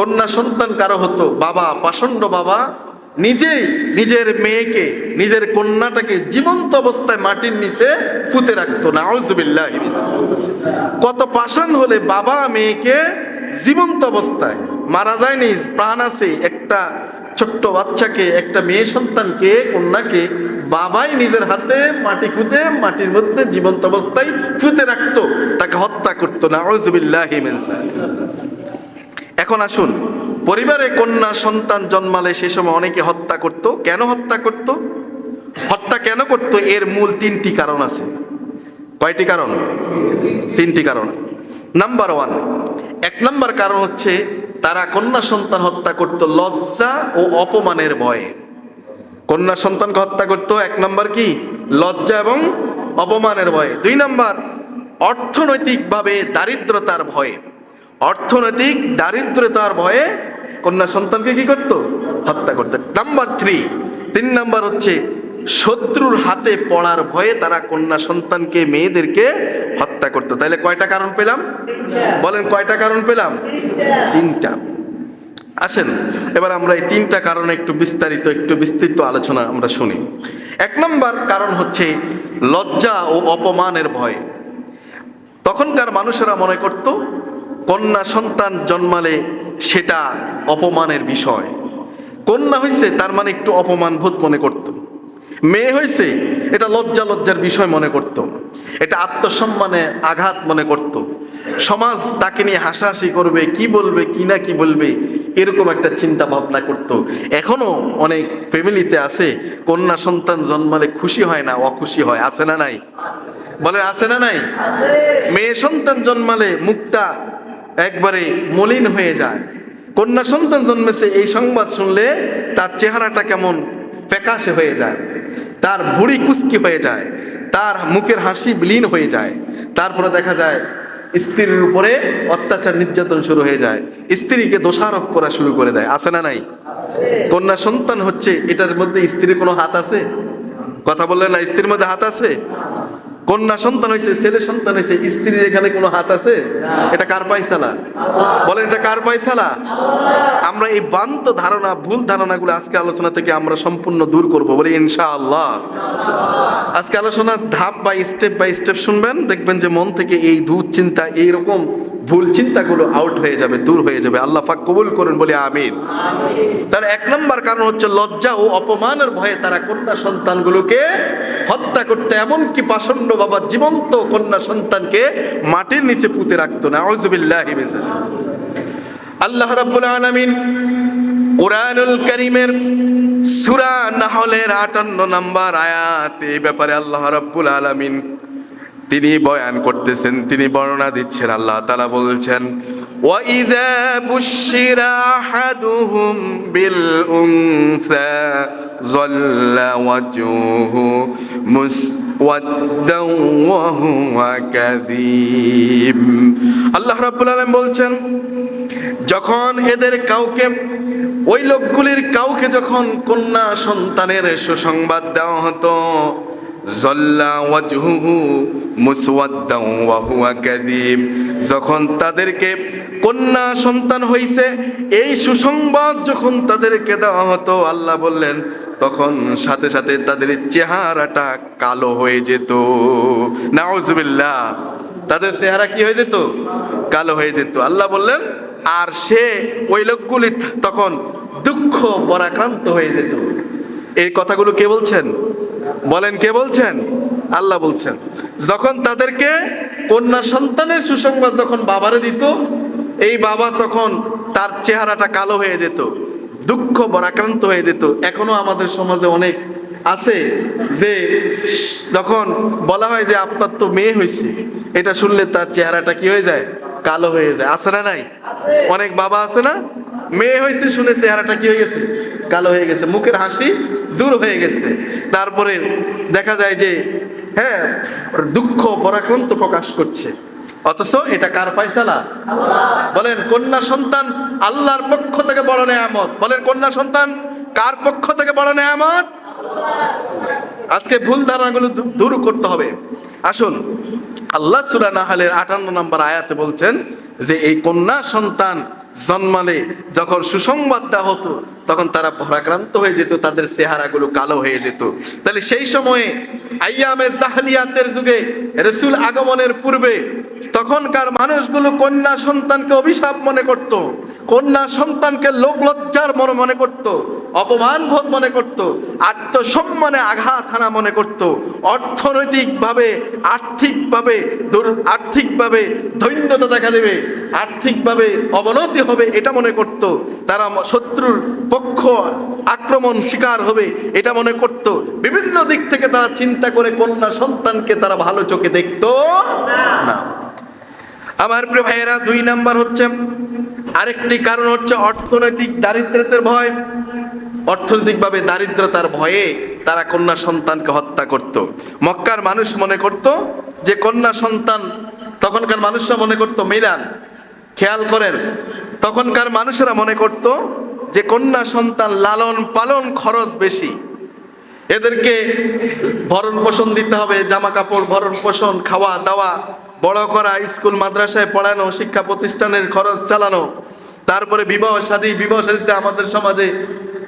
কন্যা সন্তান কারও হতো, বাবা পাষণ্ড বাবা, নিজেই নিজের মেয়েকে, নিজের কন্যাটাকে জীবন্ত অবস্থায় মাটির নিচে ফুতে রাখতো না কত পাষাণ হলে বাবা মেয়েকে জীবন্ত অবস্থায় মারা যায়নি, প্রাণ আছে একটা ছোট্ট বাচ্চাকে, একটা মেয়ে সন্তানকে, কন্যাকে বাবাই নিজের হাতে মাটি খুঁতে, মাটির মধ্যে জীবন্ত অবস্থায় ফুতে রাখতো, তাকে হত্যা করতো না এখন আসুন, পরিবারে কন্যা সন্তান জন্মালে সে সময় অনেকে হত্যা করত। কেন হত্যা করত? হত্যা কেন করত? এর মূল তিনটি কারণ আছে। কয়টি কারণ? তিনটি কারণ। নাম্বার ওয়ান এক নাম্বার কারণ হচ্ছে তারা কন্যা সন্তান হত্যা করত লজ্জা ও অপমানের ভয়ে। কন্যা সন্তানকে হত্যা করতো এক নাম্বার কি? লজ্জা এবং অপমানের ভয়ে। দুই নাম্বার অর্থনৈতিকভাবে দারিদ্রতার ভয়ে। অর্থনৈতিক দারিদ্রতার ভয়ে কন্যা সন্তানকে কি করতো? হত্যা করতে। নাম্বার থ্রি তিন নাম্বার হচ্ছে শত্রুর হাতে পড়ার ভয়ে তারা কন্যা সন্তানকে, মেয়েদেরকে হত্যা করতো। তাহলে কয়টা কারণ পেলাম? বলেন কয়টা কারণ পেলাম? তিনটা। আসেন, এবার আমরা এই তিনটা কারণে একটু বিস্তারিত, একটু বিস্তৃত আলোচনা আমরা শুনি। এক নম্বর কারণ হচ্ছে লজ্জা ও অপমানের ভয়। তখনকার মানুষেরা মনে করত কন্যা সন্তান জন্মালে সেটা অপমানের বিষয়। কন্যা হয়েছে তার মানে একটু অপমান বোধ মনে করত। মেয়ে হয়েছে এটা লজ্জা লজ্জার বিষয় মনে করত। এটা আত্মসম্মানে আঘাত মনে করত। সমাজ তাকে নিয়ে হাসাহাসি করবে কি বলবে কি না কি বলবে এরকম একটা চিন্তা ভাবনা করত। এখনও অনেক ফ্যামিলিতে আছে কন্যা সন্তান জন্মালে খুশি হয় না অখুশি হয়। আছে না নাই? বলে আছে না নাই? মেয়ে সন্তান জন্মালে মুখটা একবারে মলিন হয়ে যায়। কন্যা সন্তান জন্মেছে, এই সংবাদ শুনলে তার চেহারাটা কেমন ফ্যাকাশে হয়ে যায়। তার ভুড়ি কুস্কি হয়ে যায়, তার মুখের হাসি বিলীন হয়ে যায়। তারপরে দেখা যায়, স্ত্রীর উপরে অত্যাচার নির্যাতন শুরু হয়ে যায়। স্ত্রীকে দোষারোপ করা শুরু করে দেয়। আছে না নাই? কন্যা সন্তান হচ্ছে, এটার মধ্যে স্ত্রীর কোনো হাত আছে? কথা বললেন না, স্ত্রীর মধ্যে হাত আছে? কন্যা সন্তান হয়েছে ছেলে সন্তান হয়েছে স্ত্রীর এখানে কোনো হাত আছে? এটা কার পায়সালা বলেন এটা কার পায়সালা আমরা এই বান্ত ধারণা ভুল ধারণাগুলো আজকে আলোচনা থেকে আমরা সম্পূর্ণ দূর করব বলি ইনশাআল্লাহ। আজকে আলোচনার ধাপ বাই স্টেপ বাই স্টেপ শুনবেন দেখবেন যে মন থেকে এই দুশ্চিন্তা এইরকম ভুল চিন্তাগুলো আউট হয়ে যাবে, দূর হয়ে যাবে। আল্লাহ পাক কবুল করুন, বলে আমিন। তার এক নম্বর কারণ হচ্ছে লজ্জা ও অপমানের ভয়ে তারা কন্যা সন্তানগুলোকে হত্যা করতে, এমনকি পাষণ্ড বাবা জীবন্ত কন্যা সন্তানকে মাটির নিচে পুঁতে রাখতো না। আউজুবিল্লাহ আল্লাহ রাব্বুল আলামিন কোরআনুল করিমের সূরা নাহলের 58 নম্বর আয়াত ব্যাপারে আল্লাহ রাব্বুল আলামিন তিনি বয়ান করতেছেন তিনি বর্ণনা দিচ্ছেন আল্লাহ তাআলা বলছেন وَإِذَا بُشِّرَ أَحَدُهُم بِالْأُنثَى ظَلَّ وَجْهُهُ مُسْوَدًّا وَهُوَ كَظِيمٌ আল্লাহ রাব্বুল আলামিন বলছেন যখন এদের কাউকে ওই লোকগুলির কাউকে যখন কন্যা সন্তানের সুসংবাদ দেওয়া হতো যখন তাদেরকে কন্যা সন্তান হইছে, এই সুসংবাদ যখন তাদেরকে দেওয়া হতো, আল্লাহ বললেন, তখন সাথে সাথে তাদের চেহারাটা কালো হয়ে যেত। নাউজুবিল্লাহ, তাদের চেহারা কি হয়ে যেত? কালো হয়ে যেত। আল্লাহ বললেন, আর সে ওই লোকগুলি তখন দুঃখ, পরাক্রান্ত হয়ে যেত। এই কথাগুলো কে বলছেন? বলেন, কে বলছেন? আল্লাহ বলছেন। যখন তাদেরকে কন্যা সন্তানের সুসংবাদ যখন বাবারে দিত, এই বাবা তখন তার চেহারাটা কালো হয়ে যেত, দুঃখ বরাক্রান্ত হয়ে যেত। এখনও আমাদের সমাজে অনেক আছে যে যখন বলা হয় যে আপনার তো মেয়ে হয়েছে এটা শুনলে তার চেহারাটা কি হয়ে যায়? কালো হয়ে যায়। আছে না নাই? অনেক বাবা আছে না? মেয়ে হয়েছে শুনে চেহারাটা কি হয়ে গেছে? কালো হয়ে গেছে, মুখের হাসি দূর হয়ে গেছে। তারপরে দেখা যায় যে হ্যাঁ দুঃখ, পরাক্রান্ত প্রকাশ করছে। অথচ এটা কার ফাইসালা বলেন, কন্যা সন্তান আল্লাহর পক্ষ থেকে বড় নেয়ামত। বলেন, কন্যা সন্তান কার পক্ষ থেকে বড় নেয়ামত? আজকে ভুল ধারণাগুলো দূর করতে হবে। আসুন, আল্লাহ সুরা নাহালের আটান্ন নম্বর আয়াতে বলছেন যে, এই কন্যা সন্তান জন্মালে যখন সুসংবাদ দেওয়া হতো, তখন তারা ভরাক্রান্ত হয়ে যেত, তাদের চেহারাগুলো কালো হয়ে যেত। তাহলে সেই সময়ে আইয়ামে জাহলিয়াতের যুগে রসুল আগমনের পূর্বে তখনকার মানুষগুলো কন্যা সন্তানকে অভিশাপ মনে করত, কন্যা সন্তানকে লোকলজ্জার মনে মনে করত। অপমান বোধ মনে করত, আত্মসম্মানে আঘাত হানা মনে করত, অর্থনৈতিকভাবে, আর্থিকভাবে আর্থিকভাবে দৈন্যতা দেখা দেবে, আর্থিকভাবে অবনতি হবে এটা মনে করত, তারা শত্রুর পক্ষ আক্রমণ শিকার হবে এটা মনে করত, বিভিন্ন দিক থেকে তারা চিন্তা করে কন্যা সন্তানকে তারা ভালো চোখে দেখত না। আমার প্রিয় ভাইয়েরা, দুই নাম্বার হচ্ছে, আরেকটি কারণ হচ্ছে অর্থনৈতিক দারিদ্রতার ভয়। অর্থনৈতিকভাবে দারিদ্রতার ভয়ে তারা কন্যা সন্তানকে হত্যা করত। মক্কার মানুষ মনে করত যে কন্যা সন্তান তখনকার মানুষরা মনে করত মিরান খেয়াল করেন। তখনকার মানুষেরা মনে করত যে কন্যা সন্তান লালন পালন খরচ বেশি। এদেরকে ভরণ পোষণ দিতে হবে, জামা কাপড় ভরণ পোষণ, খাওয়া দাওয়া, বড় করা, স্কুল, মাদ্রাসায় পড়ানো, শিক্ষা প্রতিষ্ঠানের খরচ চালানো। তারপরে বিবাহ শাদী বিবাহ শাদীতে আমাদের সমাজে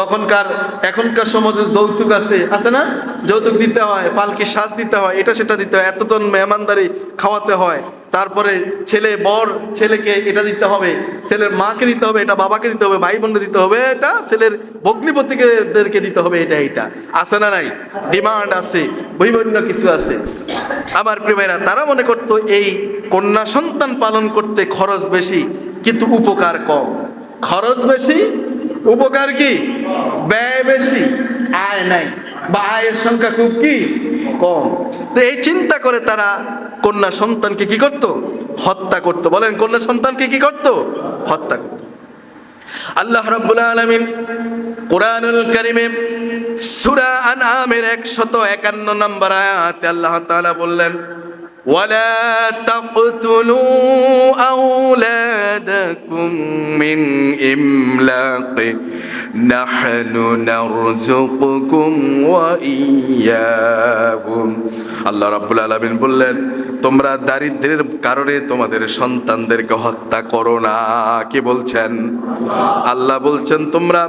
তখনকার এখনকার সমাজে যৌতুক আছে আছে না? যৌতুক দিতে হয়, পালকি শ্বাস দিতে হয়, এটা সেটা দিতে হয়, এতজন মেহমানদারি খাওয়াতে হয়। তারপরে ছেলে, বর, ছেলেকে এটা দিতে হবে, ছেলের মাকে দিতে হবে, এটা বাবাকে দিতে হবে ভাই বোনকে দিতে হবে, এটা ছেলের ভগ্নিপতিদেরকে দিতে হবে, এটা এটা আছে না নাই? ডিমান্ড আছে, বিভিন্ন কিছু আছে। আমার প্রেমেরা তারা মনে করতো এই কন্যা সন্তান পালন করতে খরচ বেশি, কিন্তু উপকার কম। খরচ বেশি উপকার কি? ব্যয় বেশি, আয় নাই, বা আয়ের সংখ্যা খুব কি? কম। তো এই চিন্তা করে তারা কন্যা সন্তানকে কি করত? হত্যা করত। বলেন, কন্যা সন্তানকে কি করত? হত্যা করত। আল্লাহ রাব্বুল আলামিন কোরআনুল কারিমে সূরা আনআমের 151 নম্বর আয়াতে আল্লাহ তাআলা বললেন ولا تقتلوا أولادكم من إملاق نحن نرزقكم وإياهم আল্লাহ রাব্বুল আলামিন বললেন তোমরা দারিদ্র্যের কারণে তোমাদের সন্তানদেরকে হত্যা করো না কি বলছেন আল্লাহ বলছেন তোমরা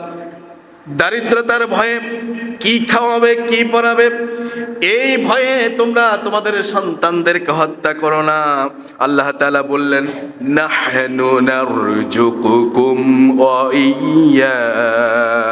দারিদ্রতার ভয়ে কি খাওয়াবে কি পরাবে এই ভয়ে তোমরা তোমাদের সন্তানদেরকে হত্যা করো না। আল্লাহ বললেন ইয়াহুম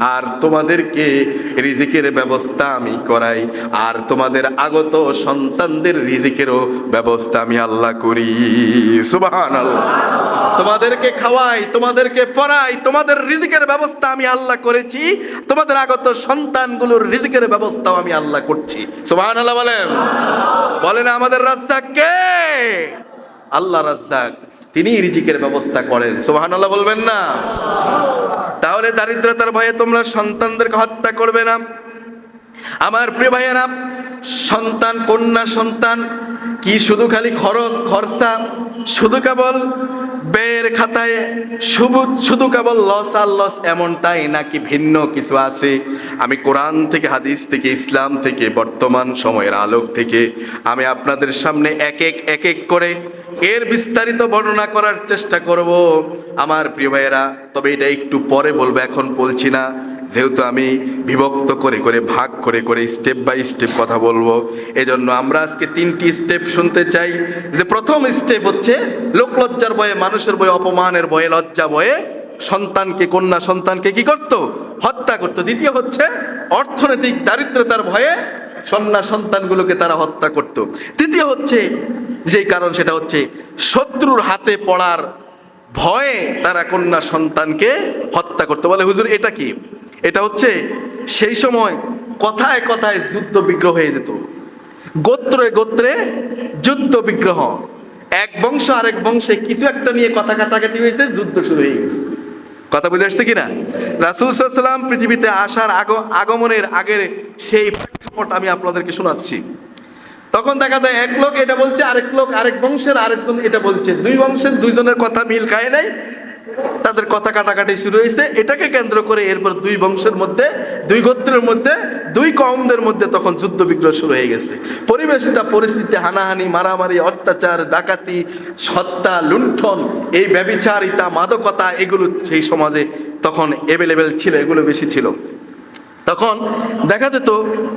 আর তোমাদেরকে রিজিকের ব্যবস্থা আমি করাই। আর তোমাদের আগত সন্তানদের রিজিকেরও ব্যবস্থা আমি আল্লাহ করি। সুবহানাল্লাহ। তোমাদেরকে খাওয়াই, তোমাদেরকে পড়াই, তোমাদের রিজিকের ব্যবস্থা আমি আল্লাহ করেছি। তোমাদের আগত সন্তানগুলোর রিজিকের ব্যবস্থাও আমি আল্লাহ করছি। সুবহান আল্লাহ বলেন। বলেন আমাদের রাজ্জাক কে? আল্লাহ রাজ্জাক। তিনি রিজিকের ব্যবস্থা করেন। সোহান আল্লাহ বলবেন না? তাহলে দারিদ্রতার ভয়ে তোমরা সন্তানদেরকে হত্যা করবে না। আমার প্রিয় ভাইয়েরা, সন্তান, কন্যা সন্তান, কি শুধু খালি খরচ, খরচা, শুধু কেবল ব্যয়ের খাতায় শুধু শুধু কেবল লস আর লস এমনটাই নাকি ভিন্ন কিছু আছে? আমি কোরআন থেকে, হাদিস থেকে, ইসলাম থেকে, বর্তমান সময়ের আলোক থেকে, আমি আপনাদের সামনে এক এক এক এক করে এর বিস্তারিত বর্ণনা করার চেষ্টা করব। আমার প্রিয় ভাইয়েরা, তবে এটা একটু পরে বলব, এখন বলছি না। যেহেতু আমি বিভক্ত করে করে, ভাগ করে করে স্টেপ বাই স্টেপ কথা বলব, এজন্য আমরা আজকে তিনটি স্টেপ শুনতে চাই। যে প্রথম স্টেপ হচ্ছে লোকলজ্জার বয়ে, মানুষের বয়ে, অপমানের বয়ে, লজ্জা বয়ে সন্তানকে, কন্যা সন্তানকে কি করত? হত্যা করত। দ্বিতীয় হচ্ছে অর্থনৈতিক দারিদ্রতার ভয়ে কন্যা সন্তানগুলোকে তারা হত্যা করত। তৃতীয় হচ্ছে যেই কারণ সেটা হচ্ছে শত্রুর হাতে পড়ার ভয়ে তারা কন্যা সন্তানকে হত্যা করতে। বলে হুজুর, এটা কি? এটা হচ্ছে সেই সময় কথায় কথায় যুদ্ধ বিগ্রহ হয়ে যেত। গোত্রে গোত্রে যুদ্ধ বিগ্রহ। এক বংশ আরেক বংশে কিছু একটা নিয়ে কথা কাটাকাটি হয়েছে, যুদ্ধ শুরু হয়ে গেছে। কথা বুঝে আসছে কিনা? রাসুল সাল্লাম পৃথিবীতে আসার আগ, আগমনের আগের সেই প্রেক্ষাপট আমি আপনাদেরকে শোনাচ্ছি। তখন দেখা যায় এক লোক এটা বলছে, আরেক লোক আরেক বংশের আরেকজন এটা বলছে। দুই বংশের দুইজনের কথা মিল খায় নাই তাদের কথা কাটাকাটি শুরু হয়েছে। এটাকে কেন্দ্র করে এরপর দুই বংশের মধ্যে, দুই গোত্রের মধ্যে, দুই কমদের মধ্যে তখন যুদ্ধ বিগ্রহ শুরু হয়ে গেছে। পরিবেশটা, পরিস্থিতি, হানাহানি, মারামারি, অত্যাচার, ডাকাতি, সত্তা, লুণ্ঠন, এই ব্যবিচারিতা, মাদকতা, এগুলো সেই সমাজে তখন অ্যাভেলেবেল ছিল, এগুলো বেশি ছিল। তখন দেখা যেত,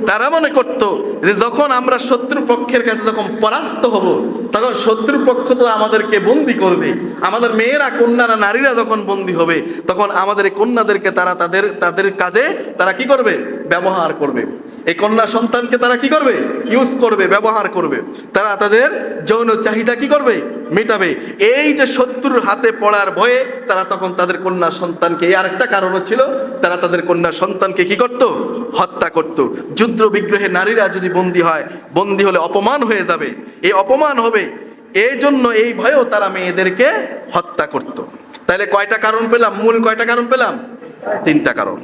তারা মনে করত যে যখন আমরা শত্রু পক্ষের কাছে যখন পরাস্ত হব, তখন শত্রু পক্ষ তো আমাদেরকে বন্দি করবে। আমাদের মেয়েরা, কন্যারা, নারীরা যখন বন্দি হবে, তখন আমাদের এই কন্যাদেরকে তারা তাদের তাদের কাজে তারা কি করবে? ব্যবহার করবে। এই কন্যা সন্তানকে তারা কি করবে? ইউজ করবে, ব্যবহার করবে। তারা তাদের যৌন চাহিদা কি করবে? মেটাবে। এই যে শত্রুর হাতে পড়ার ভয়ে তারা তখন তাদের কন্যা সন্তানকে, এই আরেকটা কারণও ছিল তারা তাদের কন্যা সন্তানকে কি করত? হত্যা করত। যুদ্ধ বিগ্রহে নারীরা যদি বন্দী হয়, বন্দী হলে অপমান হয়ে যাবে। এই অপমান হবে। এই জন্য এই ভয়েও তারা মেয়েদেরকে হত্যা করত। তাহলে কয়টা কারণ পেলাম? মূল কয়টা কারণ পেলাম? তিনটা কারণ।